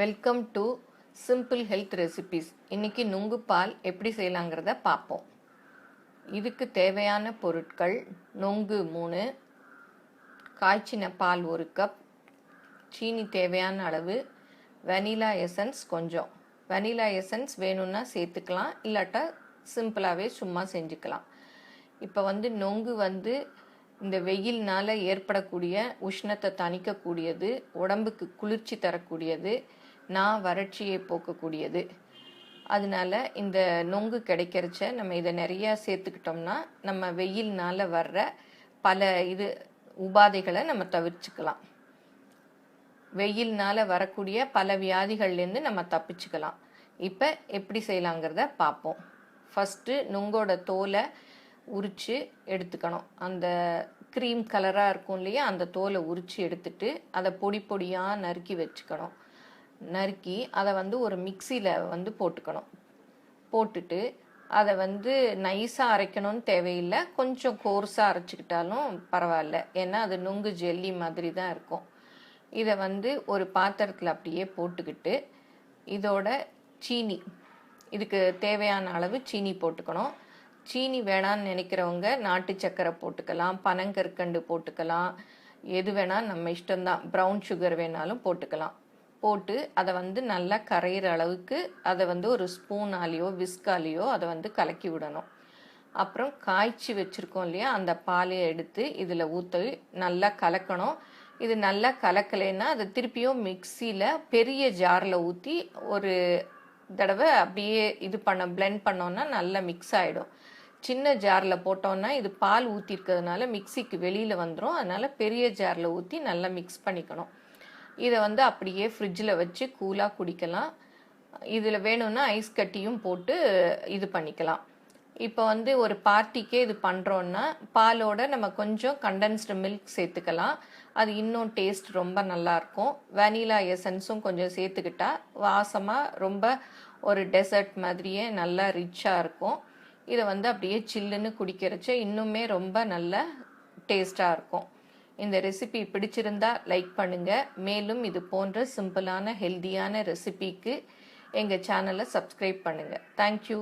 Welcome to simple health recipes இன்னைக்கு நுங்கு பால் எப்படி செய்யலாங்கிறத பார்ப்போம். இதுக்கு தேவையான பொருட்கள் நொங்கு மூணு காய்ச்சின பால் ஒரு கப் சீனி தேவையான அளவு வெனிலா எசன்ஸ் கொஞ்சம். வெனிலா எசன்ஸ் வேணும்னா சேர்த்துக்கலாம் இல்லாட்டா சிம்பிளாகவே சும்மா செஞ்சுக்கலாம். இப்போ வந்து நொங்கு வந்து இந்த வெயில்னால் ஏற்படக்கூடிய உஷ்ணத்தை தணிக்கக்கூடியது உடம்புக்கு குளிர்ச்சி தரக்கூடியது நான் வறட்சியை போக்கக்கூடியது. அதனால இந்த நொங்கு கிடைக்கிறச்ச நம்ம இதை நிறையா சேர்த்துக்கிட்டோம்னா நம்ம வெயில்னால வர்ற பல இது உபாதைகளை நம்ம தவிர்த்துக்கலாம். வெயில்னால வரக்கூடிய பல வியாதிகள்லேருந்து நம்ம தப்பிச்சுக்கலாம். இப்போ எப்படி செய்யலாங்கிறத பார்ப்போம். ஃபஸ்ட்டு நுங்கோட தோலை உரித்து எடுத்துக்கணும். அந்த க்ரீம் கலராக இருக்கும் இல்லையா அந்த தோலை உரித்து எடுத்துட்டு அதை பொடி பொடியாக நறுக்கி வச்சுக்கணும். நறுக்கி அதை வந்து ஒரு மிக்சியில் வந்து போட்டுக்கணும். போட்டுட்டு அதை வந்து நைஸாக அரைக்கணும்னு தேவையில்லை. கொஞ்சம் கோர்ஸாக அரைச்சிக்கிட்டாலும் பரவாயில்ல. ஏன்னா அது நுங்கு ஜெல்லி மாதிரி தான் இருக்கும். இதை வந்து ஒரு பாத்திரத்தில் அப்படியே போட்டுக்கிட்டு இதோட சீனி இதுக்கு தேவையான அளவு சீனி போட்டுக்கணும். சீனி வேணான்னு நினைக்கிறவங்க நாட்டு சக்கரை போட்டுக்கலாம் பனங்கற்கண்டு போட்டுக்கலாம். எது வேணால் நம்ம இஷ்டம்தான். ப்ரௌன் சுகர் வேணாலும் போட்டுக்கலாம். போட்டு அதை வந்து நல்லா கரையிற அளவுக்கு அதை வந்து ஒரு ஸ்பூனாலேயோ விஸ்காலேயோ அதை வந்து கலக்கி விடணும். அப்புறம் காய்ச்சி வச்சுருக்கோம் இல்லையா? அந்த பாலையை எடுத்து இதில் ஊற்றி நல்லா கலக்கணும். இது நல்லா கலக்கலைன்னா அதை திருப்பியும் மிக்சியில் பெரிய ஜாரில் ஊற்றி ஒரு தடவை அப்படியே இது பண்ண பிளெண்ட் பண்ணோன்னா நல்லா மிக்ஸ் ஆகிடும் சின்ன ஜாரில் போட்டோன்னா இது பால் ஊற்றிருக்கிறதுனால மிக்சிக்கு வெளியில் வந்துடும் அதனால் பெரிய ஜாரில் ஊற்றி நல்லா மிக்ஸ் பண்ணிக்கணும். இதை வந்து அப்படியே ஃப்ரிட்ஜில் வச்சு கூலாக குடிக்கலாம். இதில் வேணும்னா ஐஸ் கட்டியும் போட்டு இது பண்ணிக்கலாம். இப்போ வந்து ஒரு பார்ட்டிக்கே இது பண்ணுறோன்னா பாலோட நம்ம கொஞ்சம் கண்டென்ஸ்டு மில்க் சேர்த்துக்கலாம். அது இன்னும் டேஸ்ட் ரொம்ப நல்லாயிருக்கும் வெனிலா எசன்ஸும் கொஞ்சம் சேர்த்துக்கிட்டா வாசமாக ரொம்ப ஒரு டெசர்ட் மாதிரியே நல்லா ரிச்சாக இருக்கும். இதை வந்து அப்படியே சில்லுன்னு குடிக்கிறச்ச இன்னுமே ரொம்ப நல்ல டேஸ்ட்டாக இருக்கும். இந்த ரெசிபி பிடிச்சிருந்தா லைக் பண்ணுங்கள் மேலும் இது போன்ற சிம்பிளான ஹெல்தியான ரெசிபிக்கு எங்கள் சேனலை சப்ஸ்கிரைப் பண்ணுங்கள் தேங்க்யூ